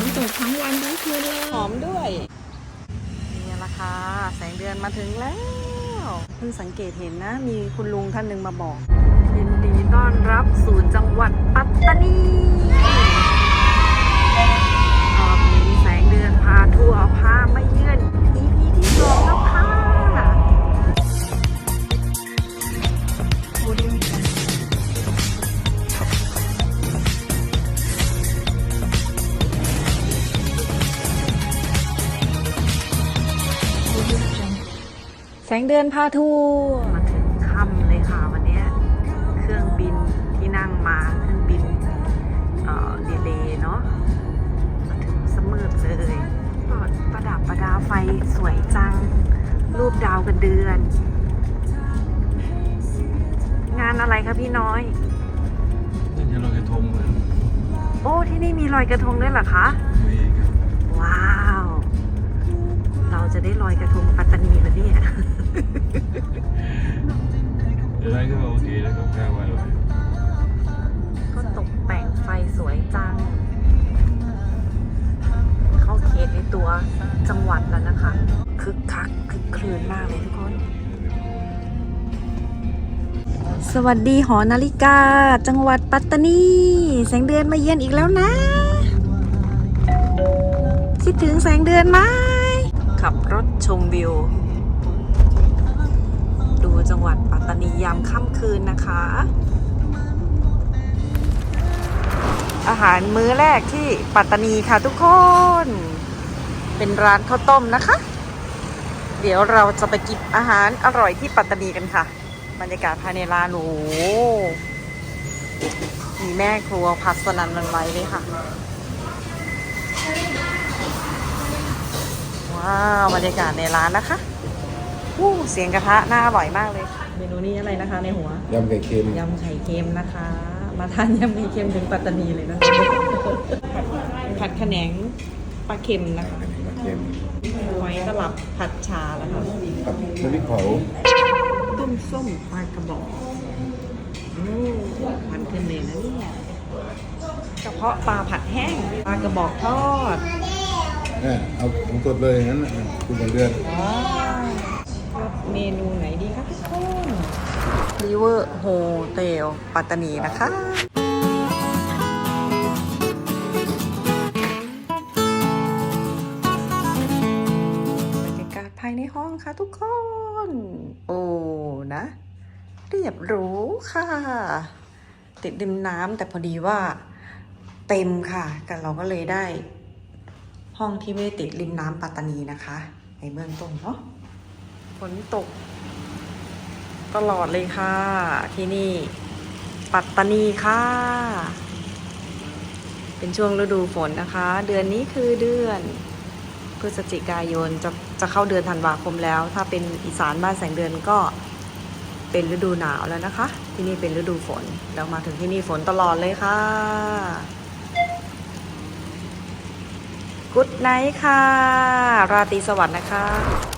นตกทั้งวันทั้งคืนเลยหอมด้วยนี่ละค่ะแสงเดือนมาถึงแล้วเพิ่งสังเกตเห็นนะ มีคุณลุงท่านหนึ่งมาบอกยินดีต้อนรับสู่จังหวัดปัตตานีรอบนี้แสงเดือนพาทัวร์พาม สงเดือนพาทัวร์มาถึงค่ำเลยค่ะวันเนี้ยเครื่องบินที่นั่งมาเครื่องบินเอ่อดีเลย์เนาะมาถึงสมืดเลยก็ประดับประดาไฟสวยจัง รูปดาวกันเดือน งานอะไรคะพี่น้อยนี่จะลอยกระทงเลยโอ้ที่นี่มีลอยกระทงด้วยเหรอคะมีครับว้าว เราจะได้ลอยกระทงปัตตานีแล้วเนี่ย เดี๋ยวได้ก็โอเคแล้วกับข้าวอร่อยก็ตกแต่งไฟสวยจัง เข้าเขตในตัวจังหวัดแล้วนะคะ คึกคักคึกคลืนมากเลยทุกคน สวัสดีหอนาฬิกา จังหวัดปัตตานี แสงเดือนมาเยือนอีกแล้วนะ คิดถึงแสงเดือนไหมขับรถชมวิว จังหวัดปัตตานียามค่ำคืนนะคะ อาหารมื้อแรกที่ปัตตานีค่ะทุกคน เป็นร้านข้าวต้มนะคะ เดี๋ยวเราจะไปกินอาหารอร่อยที่ปัตตานีกันค่ะ บรรยากาศภายในร้านโอ้โหมีแม่ครัวพัสนันมันไว้เลยค่ะ ว้าว บรรยากาศในร้านนะคะ วู้เสียงกระทะน่าอร่อยมากเลย เมนูนี้อะไรนะคะในหัว ยำไก่เค็มยำไข่เค็มนะคะ มาทานยำไข่เค็มถึงปัตตานีเลยนะคะผัดขนงปลาเค็มนะคะเค็มหอยตลับผัดชาแล้วค่ะกับน้ำพริกเผาต้มส้มปลากระบอกโอ้พันขึ้นเลยนะเนี่ยกระเพาะปลาผัดแห้งปลากระบอกทอด เนี่ยเอาของสดเลยอย่างนั้นน่ะคุณบังเดือน ว้าวเม นูไหนดีคะทุกคนริเวอร์โฮเทลปัตตานีนะคะบรรยากาศภายในห้องค่ะทุกคน โอ้นะ เรียบรูค่ะ ติดริมน้ำแต่พอดีว่าเต็มค่ะ กันเราก็เลยได้ ห้องที่ไม่ติดริมน้ำปัตตานีนะคะ ในเบื้องต้นเนาะ นตก ตลอดเลยค่ะ ที่นี่ ปัตตานีค่ะ เป็นช่วงฤดูฝนนะคะ เดือนนี้คือเดือนพฤศจิกายนจะจะเข้าเดือนธันวาคมแล้ว ถ้าเป็นอีสานบ้านแสงเดือนก็เป็นฤดูหนาวแล้วนะคะ ที่นี่เป็นฤดูฝนเรามาถึงที่นี่ฝนตลอดเลยค่ะกุ๊ดไนท์ค่ะ ราตรีสวัสดิ์นะคะ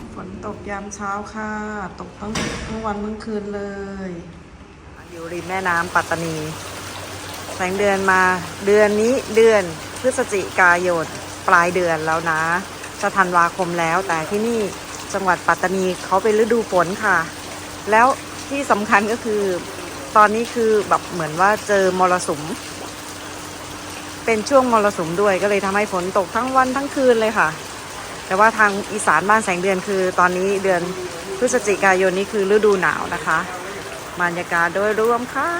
ตกยามเช้าค่ะ ตกทั้งทั้งวันทั้งคืนเลย อยู่ริมแม่น้ำปัตตานี แสงเดือนมาเดือนนี้เดือนพฤศจิกายนปลายเดือนแล้วนะจะธันวาคมแล้วแต่ที่นี่จังหวัดปัตตานีเขาเป็นฤดูฝนค่ะ แล้วที่สำคัญก็คือ ตอนนี้คือแบบเหมือนว่าเจอมรสุม เป็นช่วงมรสุมด้วยก็เลยทำให้ฝนตกทั้งวันทั้งคืนเลยค่ะ แต่ว่าทางอีสานบ้านแสงเดือนคือตอนนี้เดือนพฤศจิกายนนี้คือฤดูหนาวนะคะบรรยากาศโดยรวมค่ะ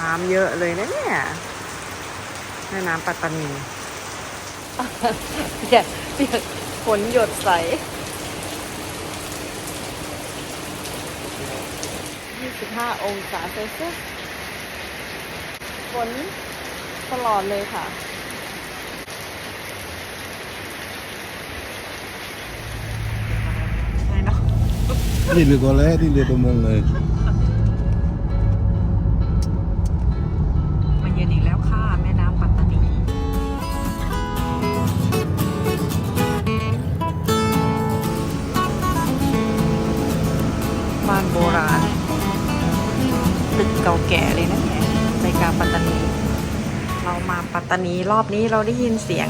น้ำเยอะเลยนะเนี่ยแม่น้ำปัตตานีเปียกเปียกฝนหยดใส 15 องศาเซลเซียสฝนตลอดเลยค่ะใช่เนาะนี่เรือกอแล้ที่เรือประมงเลย ปัตตานีรอบนี้เราได้ยินเสียง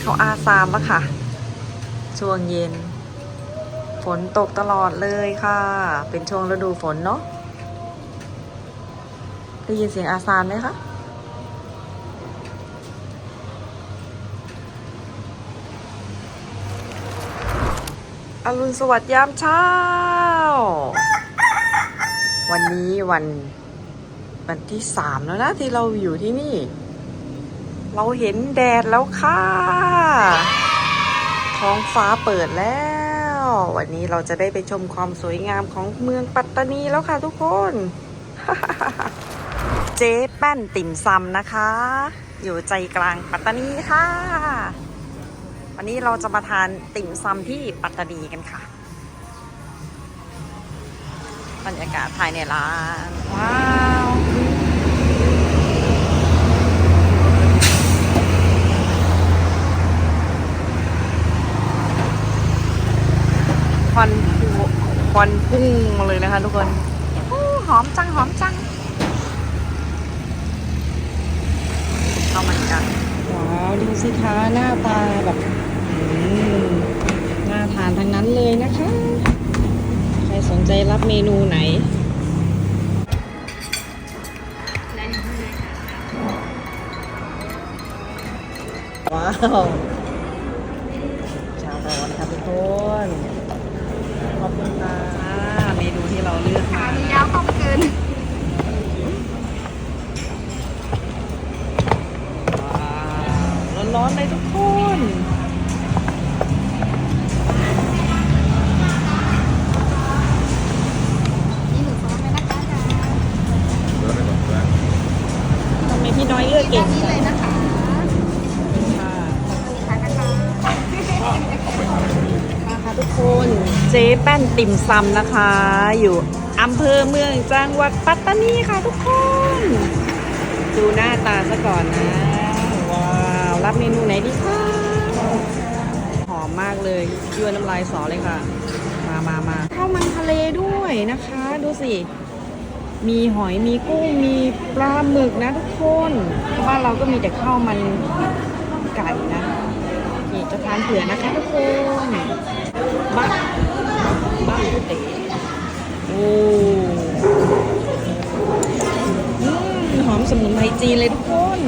เขาอาซามแล้วค่ะ ช่วงเย็น ฝนตกตลอดเลยค่ะ เป็นช่วงฤดูฝนเนาะได้ยินเสียงอาซามไหมคะอรุณสวัสดิ์ยามเช้า วันนี้วันวันที่สามแล้วนะที่เราอยู่ที่นี่ เราเห็นแดดแล้วค่ะ ท้องฟ้าเปิดแล้ว วันนี้เราจะได้ไปชมความสวยงามของเมืองปัตตานีแล้วค่ะทุกคน เจ๊แป้นติ่มซำนะคะ อยู่ใจกลางปัตตานีค่ะ วันนี้เราจะมาทานติ่มซำที่ปัตตานีกันค่ะ บรรยากาศภายในร้าน ว้าว ค วันพุควันพุ่งมาเลยนะคะ ทุกคนโอ้หอมจังหอมจังเข้ามาอีกกันว้าวดูสิคะหน้าตาแบบอืมน่าทานทั้งนั้นเลยนะคะ ใครสนใจรับเมนูไหนว้าวชาร้อนค่ะทุกคน ขอบคุณค่ะเมนูที่เราเลือกมา มียาวเข้ามาเกิน ว้าว ร้อนเลยทุกคนนี่ร้อมไหมนะคะรย์เดี๋ยวให้อนทำไมพี่น้อยเลือกเก่งนี่เลยนะคะค่ะทานนะคะมาค่ะทุกคนเจ๊แป้นติ่มซำนะคะ อยู่อำเภอเมืองจังหวัดปัตตานีค่ะทุกคน ดูหน้าตาซะก่อนนะ รับเมนูไหนดีคะหอมมากเลยยั่วน้ำลายสอเลยค่ะ มามามาข้าวมันทะเลด้วยนะคะ ดูสิ มีหอยมีกุ้งมีปลาหมึกนะทุกคนบ้านเราก็มีแต่ข้าวมันไก่นะนี่จะทานเผื่อนะคะทุกคนบ้าบ้าเต๋โอ้หอมสมุนไพรจีนเลยทุกคน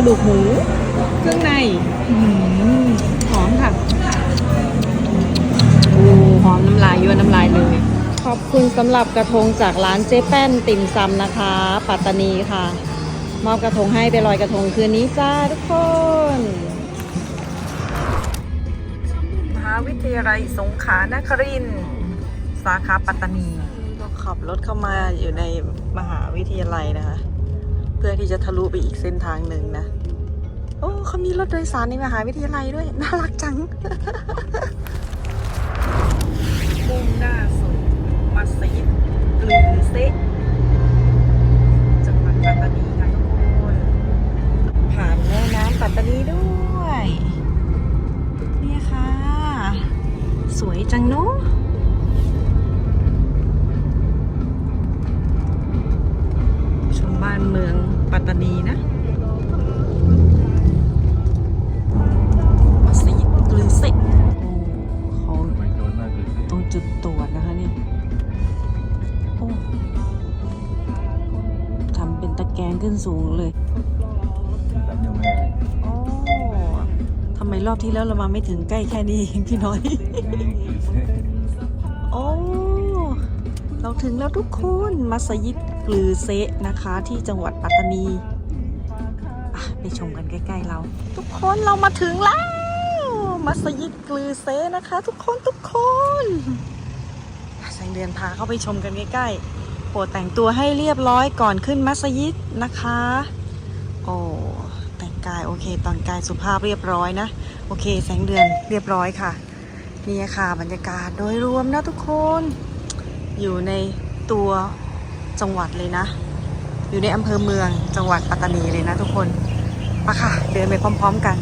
ระดูกหมู เครื่องในอืมหอมค่ะโอ้หอมน้ำลายยั่วน้ำลายเลย ขอบคุณสำหรับกระทงจากร้านเจ๊แป้นติ่มซำนะคะ ปัตตานีค่ะ มอบกระทงให้ไปลอยกระทงคืนนี้จ้าทุกคนมหาวิทยาลัยสงขลานครินทร์สาขาปัตตานี เราขับรถเข้ามาอยู่ในมหาวิทยาลัยนะคะ เพื่อที่จะทะลุไปอีกเส้นทางหนึ่งนะ โอ้เขามีรถโดยสารในมหาวิทยาลัยด้วย น่ารักจังมุ่งหน้าสู่มัสยิดกลือเซจังหวัดปัตตานีค่ะทุกคนผ่านแม่น้ำปัตตานีด้วย เนี่ยค่ะ สวยจังเนาะ บ้านเมืองปัตตานีนะมัสยิดกลือเซะโอ้เขาไม่โดนมากเลยสิตรงจุดตรวจนะคะเนี่ยโอ้ทำเป็นตะแกรงขึ้นสูงเลยจำยังไม่ได้โอ้ทำไมรอบที่แล้วเรามาไม่ถึงใกล้แค่นี้เองพี่น้อย โอ้ เราถึงแล้วทุกคน มัสยิด กลือเซะนะคะ ที่จังหวัดปัตตานีไปชมกันใกล้ ๆ เรา ทุกคนเรามาถึงแล้วมัสยิดกลือเซะนะคะ ทุกคนทุกคนแสงเดือนพาเข้าไปชมกันใกล้ๆโปรดแต่งตัวให้เรียบร้อยก่อนขึ้นมัสยิดนะคะ โอ้แต่งกายโอเคแต่งกายสุภาพเรียบร้อยนะ โอเค แสงเดือนเรียบร้อยค่ะนี่ค่ะบรรยากาศโดยรวมนะทุกคน อยู่ในตัว จังหวัดเลยนะ อยู่ในอำเภอเมืองจังหวัดปัตตานีเลยนะทุกคนปะค่ะเดินไปพร้อม ๆกัน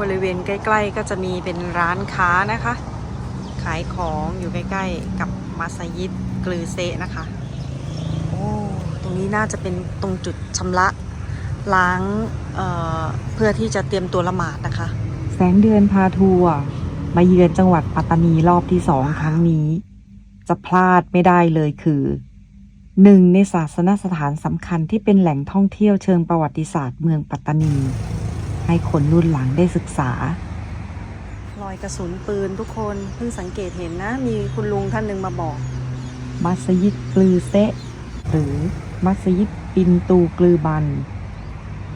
บริเวณใกล้ ๆ ก็จะมีเป็นร้านค้านะคะ ขายของอยู่ใกล้ ๆ กับมัสยิดกลือเซะนะคะโอ้ตรงนี้น่าจะเป็นตรงจุดชำระล้างเเพื่อที่จะเตรียมตัวละหมาดนะคะ แสงเดือนพาทัวร์มาเยือนจังหวัดปัตตานีรอบที่สองครั้งนี้ จะพลาดไม่ได้เลยคือ หนึ่งในศาสนสถานสำคัญที่เป็นแหล่งท่องเที่ยวเชิงประวัติศาสตร์เมืองปัตตานี ให้คนรุ่นหลังได้ศึกษา รอยกระสุนปืนทุกคนเพิ่งสังเกตเห็นนะ มีคุณลุงท่านหนึ่งมาบอก มัสยิดกลือเซะหรือมัสยิดปินตูกลือบัน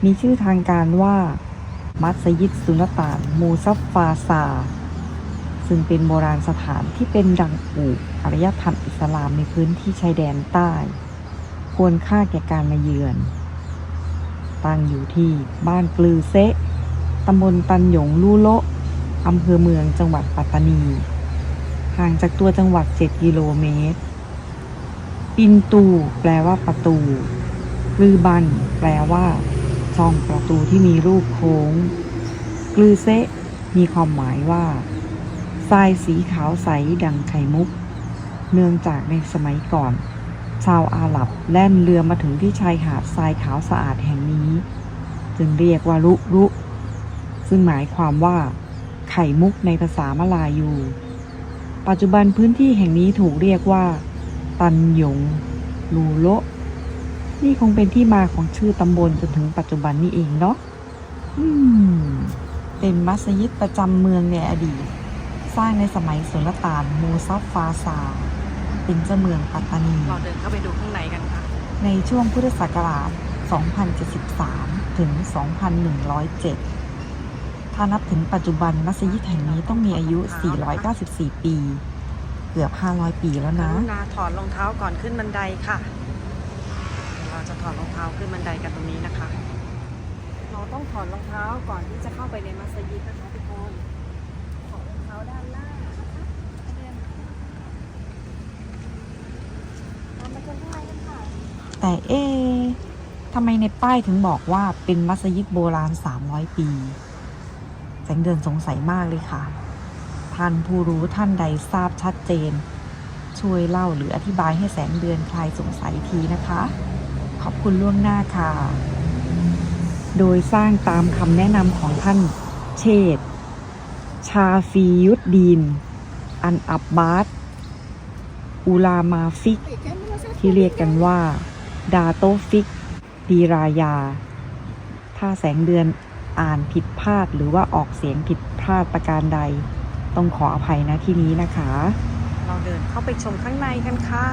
มีชื่อทางการว่า มัสยิดสุนตานมูซัฟฟาซา ซึ่งเป็นโบราณสถานที่เป็นดังอู่อารยธรรมอิสลามในพื้นที่ชายแดนใต้ ควรค่าแก่การมาเยือน ตั้งอยู่ที่บ้านกลือเซะตำบลตันหยงลู่โละอำเภอเมืองจังหวัดปัตตานี ห่างจากตัวจังหวัด 7 กิโลเมตร ปินตู แปลว่าประตูกลือบัน แปลว่า ช่องประตูที่มีรูปโค้ง กลือเซะมีความหมายว่า ทรายสีขาวใสดังไข่มุก เนื่องจากในสมัยก่อน ชาวอาหรับแล่นเรือมาถึงที่ชายหาดทรายขาวสะอาดแห่งนี้ จึงเรียกว่ารุรุ ซึ่งหมายความว่า ไข่มุกในภาษามลายู ปัจจุบันพื้นที่แห่งนี้ถูกเรียกว่า ตันหยง ลูโลนี่คงเป็นที่มาของชื่อตำบลจนถึงปัจจุบันนี้เองเนาะ อืม เป็นมัสยิดประจำเมืองในอดีต สร้างในสมัยสุลต่านมูซัฟฟาซา เป็นเจ้าเมืองปัตตานี เราเดินเข้าไปดูข้างในกันค่ะ ในช่วงพุทธศักราช 2073 ถึง 2107 ถ้านับถึงปัจจุบันมัสยิดแห่งนี้ต้องมีอายุ 494 ปี เกือบ 500 ปีแล้วกนะรุณาถอดรองเท้าก่อนขึ้นบันไดค่ะ เราจะถอดรองเท้าขึ้นบันไดกันตรงนี้นะคะ เราต้องถอดรองเท้าก่อนที่จะเข้าไปในมัสยิดนะคะทุกคนถอดรองเท้าด้านล่างนะคะเดินตามมาชมข้างในกันค่ะ แต่เอ๊ทำไมในป้ายถึงบอกว่าเป็นมัสยิดโบราณ 300 ปี แสงเดือนสงสัยมากเลยค่ะ ท่านผู้รู้ท่านใดทราบชัดเจน ช่วยเล่าหรืออธิบายให้แสงเดือนคลายสงสัยทีนะคะ ขอบคุณล่วงหน้าค่ะ โดยสร้างตามคำแนะนำของท่านเชษชาฟียุดดีน อันอับบาสอุลามาฟิก ที่เรียกกันว่า ดาโตฟิกดีรายา ถ้าแสงเดือนอ่านผิดพลาดหรือว่าออกเสียงผิดพลาดประการใด ต้องขออภัยนะที่นี้นะคะ เราเดินเข้าไปชมข้างในกันค่ะ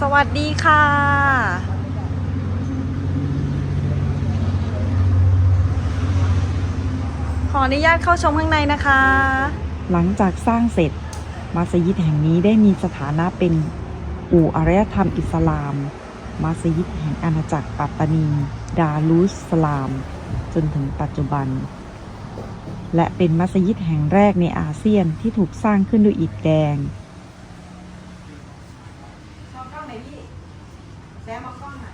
สวัสดีค่ะ ขออนุญาตเข้าชมข้างในนะคะ หลังจากสร้างเสร็จมัสยิดแห่งนี้ได้มีสถานะเป็น อู่อารยธรรมอิสลาม มัสยิดแห่งอาณาจักรปัตตานี ดารุสสลาม จนถึงปัจจุบัน และเป็นมัสยิดแห่งแรกในอาเซียนที่ถูกสร้างขึ้นด้วยอิฐแดงชอบกล้องไหนพี่แซมเอากล้องไหน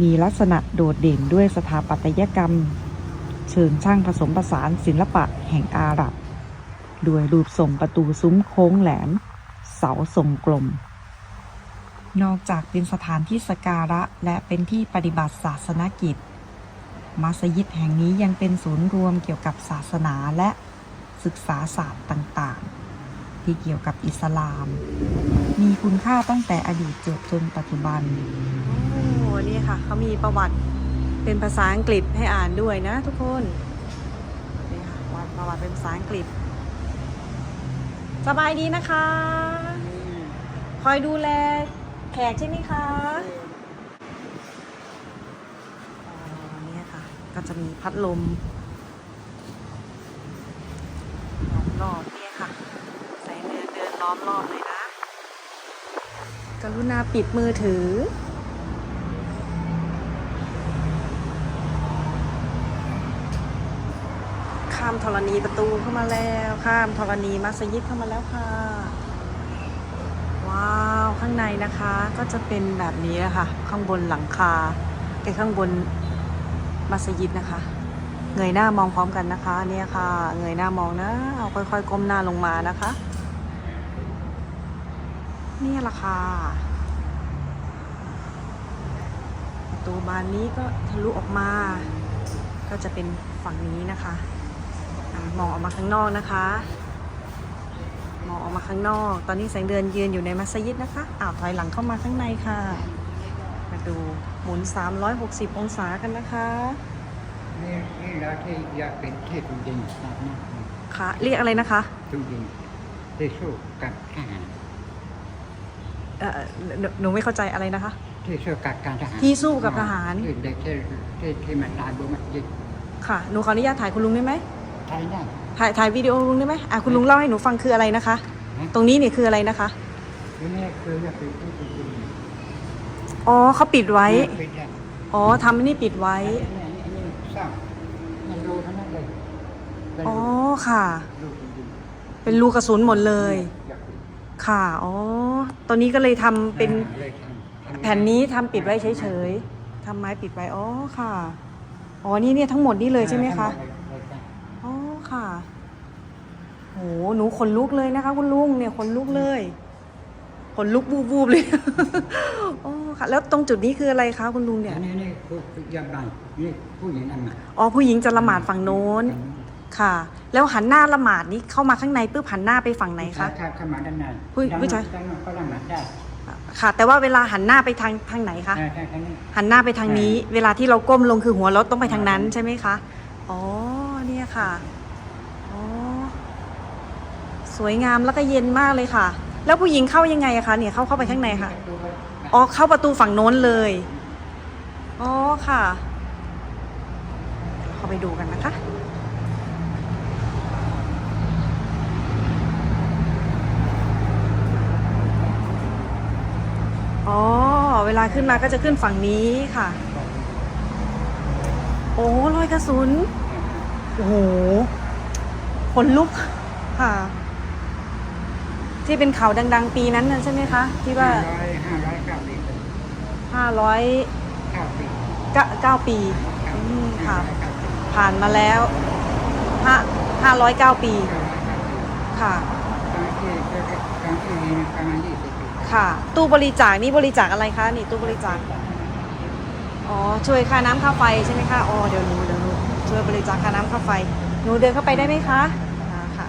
มีลักษณะโดดเด่นด้วยสถาปัตยกรรม เชิงช่างผสมผสานศิลปะแห่งอาหรับ ด้วยรูปทรงประตูซุ้มโค้งแหลม เสาทรงกลม นอกจากเป็นสถานที่สการะและเป็นที่ปฏิบัติศาสนกิจ มัสยิดแห่งนี้ยังเป็นศูนย์รวมเกี่ยวกับศาสนาและศึกษาศาสตร์ต่างๆ ที่เกี่ยวกับอิสลาม มีคุณค่าตั้งแต่อดีตจนจนปัจจุบัน โอ้ นี่ค่ะ เขามีประวัติเป็นภาษาอังกฤษให้อ่านด้วยนะทุกคน นี่ค่ะประวัติเป็นภาษาอังกฤษ สบายดีนะคะ คอยดูแลแขกใช่ไหมคะอ๋อเนี่ยค่ะ ก็จะมีพัดลมล้อมรอบเนี่ยค่ะแสงเดือนเดินล้อมรอบเลยนะ กรุณาปิดมือถือ ค่ะามธรณีประตูเข้ามาแล้วข้ามธรณีมัสยิดเข้ามาแล้วค่ะ ว้าวข้างในนะคะก็จะเป็นแบบนี้นะคะข้างบนหลังคาไอ้ข้างบนมัสยิดนะคะ เงยหน้ามองพร้อมกันนะคะ เนี่ยค่ะ เงยหน้ามองนะเอาค่อยๆก้มหน้าลงมานะคะเนี่ยแหละค่ะประตูบานนี้ก็ทะลุออกมา ก็จะเป็นฝั่งนี้นะคะ มองออกมาข้างนอกนะคะ มองออกมาข้างนอก ตอนนี้แสงเดือนยืนอยู่ในมัสยิดนะคะอ้าวถอยหลังเข้ามาข้างในค่ะ มาดูหมุน 360 องศากันนะคะนี่นี่เราที่อยากเป็นเทพจริงๆนะนะค่ะเรียกอะไรนะคะจริงๆที่สู้กับทหารเอ่อหนูหนูไม่เข้าใจอะไรนะคะ ที่สู้กับการทหารที่สู้กับทหาร ที่เด็กที่ที่ที่มันตายบนมัสยิดค่ะหนูขออนุญาตถ่ายคุณลุงได้ไหม ไทยได้ถ่ายถ่ายวิดีโอลุงได้ไหมอะคุณลุงเล่าให้หนูฟังคืออะไรนะคะฮะตรงนี้เนี่ยคืออะไรนะคะที่นี่คืออยากเป็นเทพจริงอ๋อเขาปิดๆไว้เป็นได้อ๋อทำอันนี่ปิดไว้อันนี้อันนี้สร้างมันรูเท่านั้นเลยเป็นอ๋อค่ะรูจริงเป็นรูกระสุนหมดเลยๆอยากเป็นค่ะ อ๋อตัวนี้ก็เลยทำเป็นเลยทำแผ่นนี้ทำปิดไว้เฉยๆทำไม้ปิดไว้ อ๋อค่ะ อ๋อ นี่เนี่ยทั้งหมดนี่เลยใช่ไหมคะเลยจ้ะอ๋อ ค่ะโหหนูขนลุกเลยนะคะ คุณลุงเนี่ยขนลุกเลยขนลุกบูบๆเลยอ๋อค่ะ แล้วตรงจุดนี้คืออะไรคะคุณลุงเนี่ยอันนี้นี่คือคือยามใดนี่ผู้หญิงอันใหม่อ๋อผู้หญิงจะละหมาดฝั่งโน้น ค่ะ แล้วหันหน้าละหมาดนี้เข้ามาข้างในปุ๊บหันหน้าไปฝั่งไหนคะถ้าเข้ามาด้านในผู้ผู้ชายด้านนอกก็ละหมาดได้ค่ะ แต่ว่าเวลาหันหน้าไปทางทางไหนคะใช่ใช่แค่นี้หันหน้าไปทางนี้ เวลาที่เราก้มลงคือหัวเราต้องไปทางนั้นใช่ไหมคะอ๋อเนี่ยค่ะอ๋อ สวยงามแล้วก็เย็นมากเลยค่ะ แล้วผู้หญิงเข้ายังไงอะคะเนี่ยเข้าเข้าไปข้างในค่ะอ๋อเข้าประตูฝั่งโน้นเลยอ๋อค่ะ เข้าไปดูกันนะคะอ๋อเวลาขึ้นมาก็จะขึ้นฝั่งนี้ค่ะ โอ้รอยกระสุน โอ้โหขนลุกค่ะ ที่เป็นข่าวดัง ๆ ปีนั้นน่ะใช่ไหมคะ ที่ว่าห้าร้อยห้าร้อยเก้าปีห้าร้อยเก้าปีเก้าปีอืมค่ะห้าร้อยเก้าปีผ่านมาแล้วห้าห้าร้อยเก้าปีห้าร้อยเก้าปีค่ะครั้งที่ครั้งที่นี้ประมาณยี่สิบปีค่ะ ตู้บริจาคนี่บริจาคอะไรคะนี่ตู้บริจาคอ๋อช่วยค่าน้ำค่าไฟใช่ไหมคะอ๋อเดี๋ยวหนูเดี๋ยวหนูช่วยบริจาคค่าน้ำค่าไฟหนูเดินเข้าไปได้ไหมคะอ่าค่ะ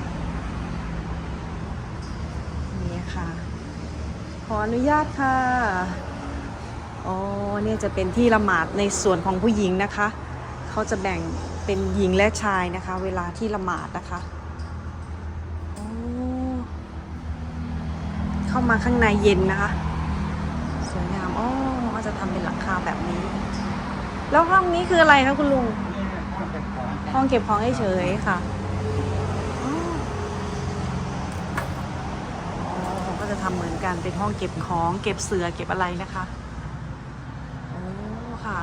นี่ค่ะ ข ออนุญาตค่ะ อ๋อ เนี่ยจะเป็นที่ละหมาดในส่วนของผู้หญิงนะคะ เขาจะแบ่งเป็นหญิงและชายนะคะ เวลาที่ละหมาดนะคะ เข้ามาข้างในเย็นนะคะ สวยงาม อ๋อเขาจะทำเป็นหลังคาแบบนี้ แล้วห้องนี้คืออะไรคะคุณลุง ห้องเก็บของห้องเก็บของเฉยๆค่ะอ๋ออ๋อก็ จะทำเหมือนกันเป็นห้องเก็บของ เก็บเสือเก็บอะไรนะคะโอ้ค่ะ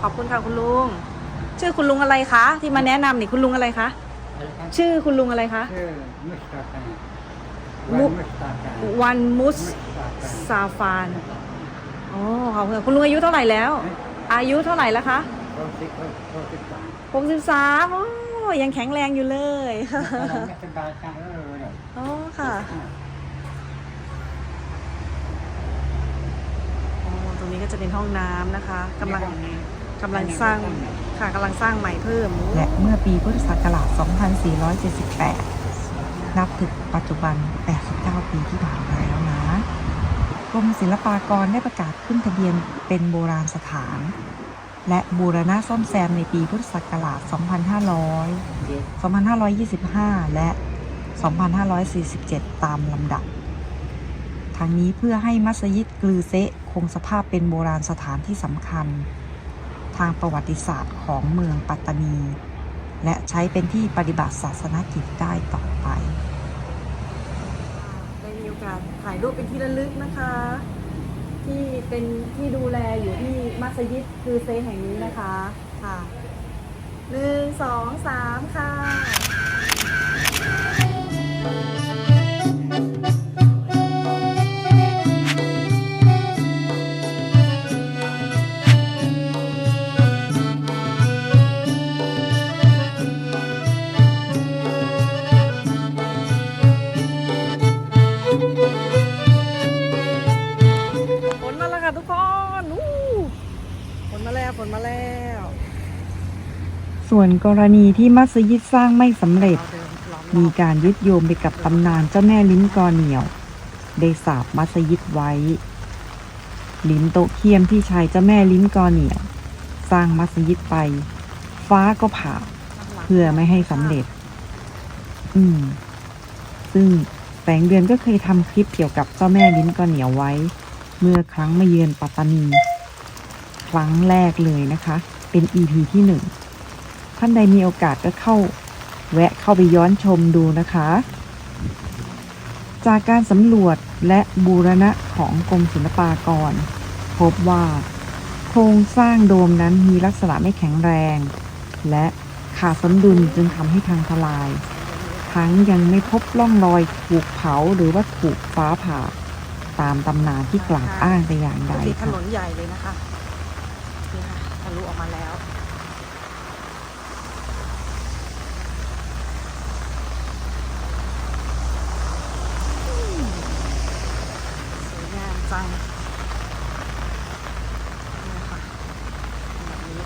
ขอบคุณค่ะคุณลุง ชื่อคุณลุงอะไรคะที่มาแนะนำนี่คุณลุงอะไรคะอะไรครับชื่อคุณลุงอะไรคะชื่อมุสตาฟามุวันมุสตาฟาวันมุสมุสตาฟาซาฟานอ๋อขอบคุณค่ะคุณลุงอายุเท่าไหร่แล้ว อายุเท่าไหร่แล้วคะหกสิบหกสิบสามหกสิบสามโอ้ยังแข็งแรงอยู่เลยไม่สบายใจเออเนี่ยอ๋อค่ะ โอ้ต รงนี้ก็จะเป็นห้องน้ำนะคะกำลังกำลังสร้างค่ะกำลังสร้างใหม่เพิ่มและเมื่อปีพุทธศักราช 2478 นับถึงปัจจุบัน 89 ปีที่ผ่านมาแล้วนะกรมศิลปากรได้ประกาศขึ้นทะเบียนเป็นโบราณสถาน และบูรณะซ่อมแซมในปีพุทธศักราช 2500 2525 และ 2547 ตามลำดับ ทางนี้เพื่อให้มัสยิดกลือเซะคงสภาพเป็นโบราณสถานที่สำคัญ ทางประวัติศาสตร์ของเมืองปัตตานี และใช้เป็นที่ปฏิบัติศาสนกิจได้ต่อไปได้มีโอกาสถ่ายรูปเป็นที่ระลึกนะคะ ที่เป็นที่ดูแลอยู่ที่มัสยิดคือเซแห่งนี้นะคะค่ะหนึ่งสองสามค่ะ นมาแล้ว ส่วนกรณีที่มัสยิดสร้างไม่สำเร็จ มีการยึดโยงไปกับตำนานเจ้าแม่ลิ้มกอเหนียว ได้สาบมัสยิดไว้ ลิ้มโตเคียมที่ชายเจ้าแม่ลิ้มกอเหนียว สร้างมัสยิดไป ฟ้าก็ผ่าเพื่อไม่ให้สำเร็จ อืม ซึ่งแสงเดือนก็เคยทำคลิปเกี่ยวกับเจ้าแม่ลิ้นกอเหนียวไว้ เมื่อครั้งมาเยือนปัตตานี รั้งแรกเลยนะคะ เป็น EP ที่หนึ่งท่านใดมีโอกาสก็เข้า แวะเข้าไปย้อนชมดูนะคะ จากการสำรวจและบูรณะของกรมศิลปากร พบว่า โครงสร้างโดมนั้นมีลักษณะไม่แข็งแรง และขาดสมดุลจึงทำให้ทางทลาย ทั้งยังไม่พบร่องรอยถูกเผาหรือว่าถูกฟ้าผ่าตามตำนานที่กล่าวอ้างแต่อย่างใดค่ะถนนใหญ่เลยนะคะ ลุออกมาแล้ว สวยงามจังนี่ค่ะแบบนี้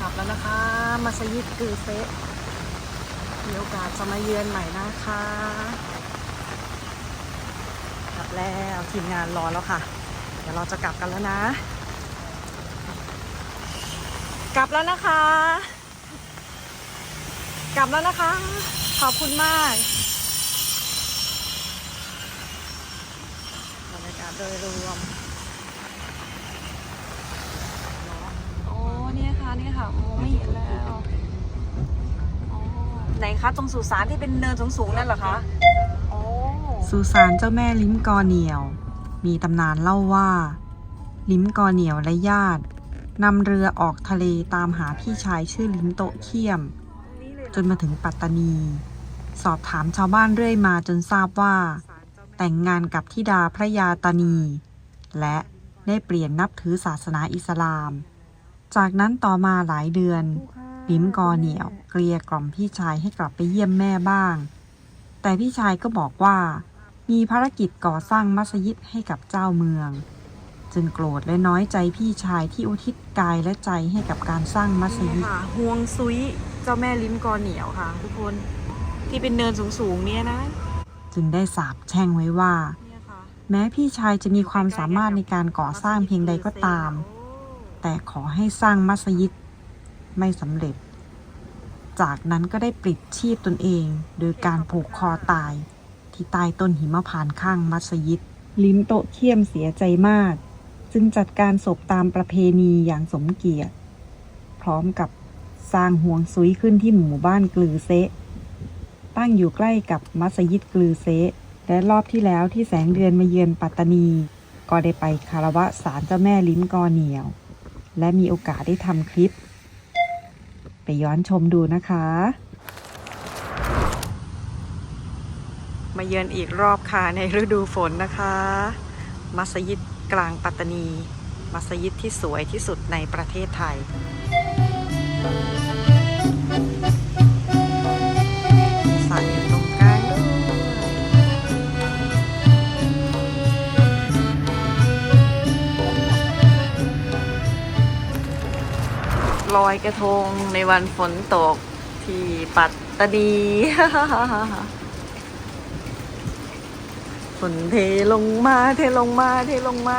กลับแล้วนะคะ มัสยิดกือเซะ มีโอกาจะมาเยือนใหม่นะคะกลับแล้วทีมงานรอแล้วค่ะ เดี๋ยวเราจะกลับกันแล้วนะ กลับแล้วนะคะ กลับแล้วนะคะ ขอบคุณมากบรรยากาศโดยรวมโอ้เนี่ยค่ะเนี่ยค่ะมองไม่เห็นแล้วอ๋อ ไหนคะ ตรงสุสานที่เป็นเนินสูงๆนั่นเหรอคะโอ้สุสานเจ้าแม่ลิ้มกอเหนียว มีตำนานเล่าว่า ลิ้มกอเหนียวและญาตินำเรือออกทะเลตามหาพี่ชายชื่อลิ้มโตะเขี้ยม จนมาถึงปัตตานี สอบถามชาวบ้านเรื่อยมาจนทราบว่า แต่งงานกับธิดาพระยาตานี และได้เปลี่ยนนับถือศาสนาอิสลาม จากนั้นต่อมาหลายเดือน ลิ้มกอเหนียว เกลียกล่อมพี่ชายให้กลับไปเยี่ยมแม่บ้าง แต่พี่ชายก็บอกว่า มีภารกิจก่อสร้างมัสยิดให้กับเจ้าเมือง จึงโกรธและน้อยใจพี่ชายที่อุทิศกายและใจให้กับการสร้างมัสยิดค่ะฮวงซุยเจ้าแม่ลิ้มกอเหนียวค่ะ ทุกคนที่เป็นเนินสูงๆเนี่ยนะ จึงได้สาบแช่งไว้ว่าเนี่ยค่ะแม้พี่ชายจะมีความสามารถในการก่อสร้างเพียงใดก็ตาม แต่ขอให้สร้างมัสยิด ไม่สำเร็จ จากนั้นก็ได้ปลิดชีพตนเอง โดยการผูกคอตาย ที่ใต้ต้นหิมพานข้างมัสยิด ลิ้มโตะเขี้ยมเสียใจมาก จึงจัดการศพตามประเพณีอย่างสมเกียรติ พร้อมกับสร้างห่วงซุยขึ้นที่หมู่บ้านกลือเซะตั้งอยู่ใกล้กับมัสยิดกลือเซะและรอบที่แล้วที่แสงเดือนมาเยือนปัตตานี ก็ได้ไปคารวะศาลเจ้าแม่ลิ้มกอเหนียว และมีโอกาสได้ทำคลิป ไปย้อนชมดูนะคะ มาเยือนอีกรอบค่ะในฤดูฝนนะคะ มัสยิดกลางปัตตานี มัสยิดที่สวยที่สุดในประเทศไทย ลอยกระทงในวันฝนตกที่ปัตตานีฝนเทลงมา เทลงมา เทลงมา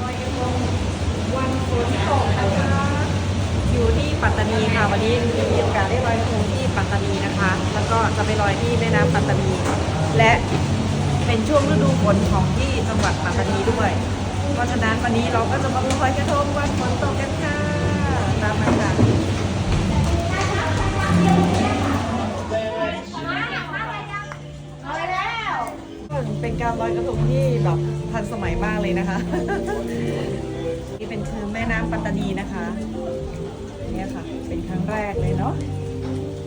ลอยกระทงวันฝนตกนะคะอยู่ที่ปัตตานีค่ะ วันนี้มีโอกาสได้ลอยกระทงที่ปัตตานีนะคะ แล้วก็จะไปลอยที่แม่น้ำปัตตานี และเป็นช่วงฤดูฝนของที่จังหวัดปัตตานีด้วย ราะฉะนั้นวันนี้เราก็จะมาลอยกระทงวันฝนตกกันค่ะ ตามมาค่ะเป็นการลอยกระทงที่แบบทันสมัยมากเลยนะคะ นี่เป็นคือแม่น้ำปัตตานีนะคะเนี่ยค่ะ เป็นครั้งแรกเลยเนาะ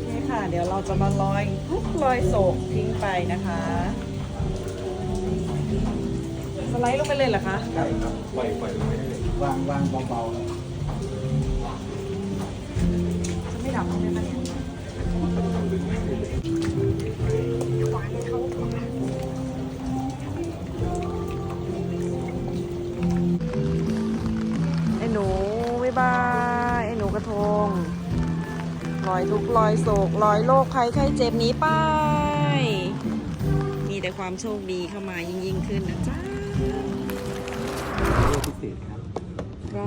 นี่ค่ะ เดี๋ยวเราจะมาลอยทุกลอยโศกทิ้งไปนะคะ ไลด์ลงไปเลยเหรอคะใช่ครับปล่อยปล่อยลงไปได้เลยวางวางเบาๆจะไม่ดับใช่ไหมคะไอ้หนูบ๊ายบายไอ้หนูกระทงลอยทุกข์ลอยโศกลอยโรคภัยไข้เจ็บหนีไป มีแต่ความโชคดีเข้ามายิ่งยิ่งๆขึ้นนะจ๊ะ พิเศษครับ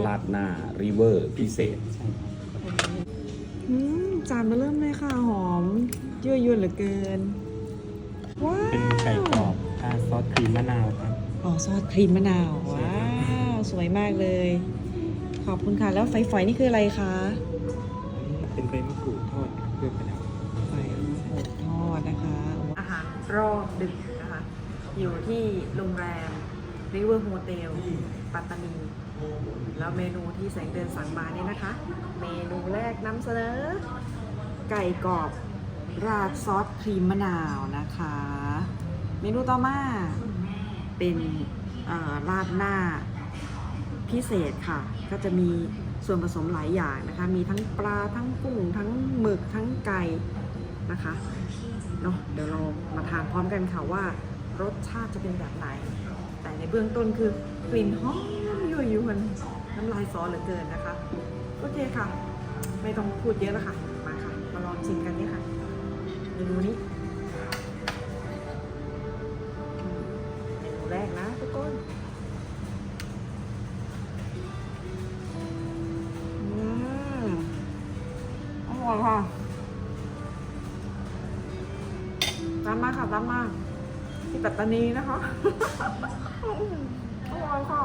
ลาดหน้าริเวอร์พิเศษอืมจานมาเริ่มเลยค่ะหอมยั่วยวนเหลือเกิน ว้าวเป็นไก่กรอบทาซอสครีมมะนาวครับ อ๋อซอสครีมมะนาว ว้าว สวยมากเลย ขอบคุณค่ะ แล้วไฟฝอยนี่คืออะไรคะเป็นใบมะกรูดทอดเพื่อประดับไฟทอดนะคะ อาหารรอบดึกนะคะ อยู่ที่โรงแรม River Hotel ปัตตานี แล้วเมนูที่แสงเดือนสั่งมาเนี่ยนะคะ เมนูแรกนำเสนอ ไก่กรอบราดซอสครีมมะนาวนะคะ เมนูต่อมาเป็นราดหน้าพิเศษค่ะ ก็จะมีส่วนผสมหลายอย่างนะคะ มีทั้งปลาทั้งกุ้งทั้งหมึกทั้งไก่นะคะเนาะเดี๋ยวเรามาทานพร้อมกันค่ะว่ารสชาติจะเป็นแบบไหน เบื้องต้นคือกลิ่นหอมยั่วยวนน้ำลายซอเหลือเกินนะคะ โอเคค่ะ ไม่ต้องพูดเยอะแล้วค่ะ มาค่ะ มาลองชิมกันนี่ค่ะเมนูนี้อืมเมนูแรกนะทุกคนอืมอร่อยค่ะตามมาค่ะตามมาที่ปัตตานีนะคะ อร่อยค่ะ